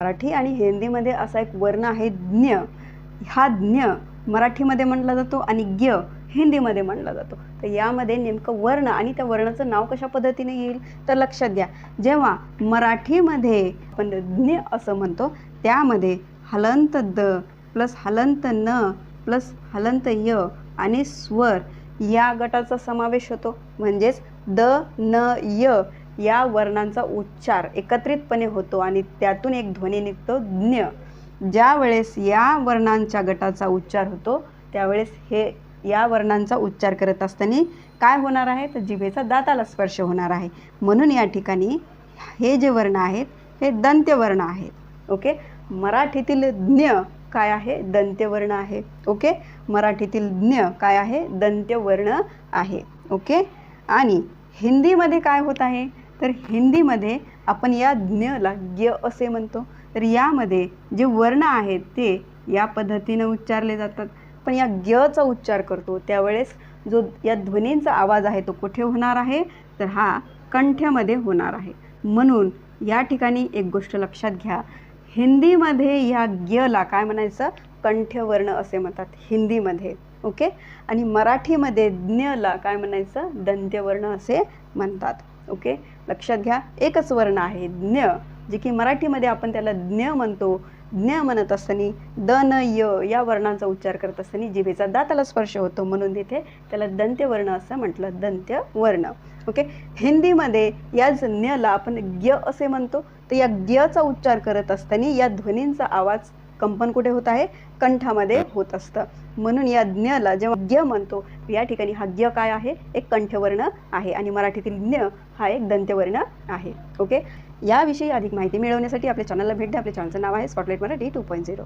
मराठी आणि हिंदीमध्ये असा एक वर्ण आहे ज्ञ. हा ज्ञ मराठीमध्ये म्हणला जातो आणि ज्ञ हिंदीमध्ये म्हणला जातो. तर यामध्ये नेमकं वर्ण आणि त्या वर्णाचं नाव कशा पद्धतीने येईल? तर लक्षात घ्या. जेव्हा मराठीमध्ये आपण ज्ञ असं म्हणतो त्यामध्ये हलंत द प्लस हलंत न प्लस हलंत य आणि स्वर या गटाचा समावेश होतो. म्हणजेच द न य या वर्णांचा उच्चार एकत्रितपणे होतो आणि त्यातून एक ध्वनी निघतो ज्ञ. ज्या वेळेस या वर्णांच्या गटाचा उच्चार होतो त्यावेळेस हे या वर्णांचा उच्चार करत असताना काय होणार आहे? तर जिभेचा दाताला स्पर्श होणार आहे. म्हणून या ठिकाणी हे जे वर्ण आहेत हे दंत्यवर्ण आहेत. ओके? मराठीतील ज्ञ काय आहे? दंत्यवर्ण आहे. ओके? मराठीतील ज्ञ काय आहे? दंत्यवर्ण आहे. ओके? आणि हिंदीमध्ये काय होत आहे? तर हिंदीमध्ये आपण या ज्ञला ज्ञ असे म्हणतो. तर यामध्ये जे वर्ण आहेत ते या पद्धतीनं उच्चारले जातात. पण या ज्ञचा उच्चार करतो. त्यावेळेस जो या ध्वनींचा आवाज आहे तो कुठे होणार आहे? तर हा कंठ्यामध्ये होणार आहे. म्हणून या ठिकाणी एक गोष्ट लक्षात घ्या. हिंदीमध्ये या ज्ञला काय म्हणायचं? कंठ्यवर्ण असे म्हणतात हिंदीमध्ये. ओके? आणि मराठीमध्ये ज्ञला काय म्हणायचं? दंत्यवर्ण असे म्हणतात. ओके? लक्षात घ्या एकच वर्ण आहे ज्ञ जे की मराठीमध्ये आपण त्याला ज्ञ म्हणतो. ज्ञ म्हणत असताना द न य या वर्णांचा उच्चार करत असताना जिभेचा दाताला स्पर्श होतो. म्हणून तिथे त्याला दंत्यवर्ण असं म्हटलं दंत्यवर्ण ओके? हिंदीमध्ये या ज्ञला आपण ज्ञ असे म्हणतो. तर या ज्ञचा उच्चार करत असताना या ध्वनींचा आवाज कंपन कुठे होत आहे? कंठामध्ये होत असतं. म्हणून या ज्ञला जेव्हा ज्ञ म्हणतो या ठिकाणी हा ज्ञ काय आहे? एक कंठवर्ण आहे आणि मराठीतील ज्ञ हा एक दंत्यवर्ण आहे. ओके? याविषयी अधिक माहिती मिळवण्यासाठी आपल्या चॅनलला भेट द्या. आपल्या चॅनलचं नाव आहे spotlight Marathi two point zero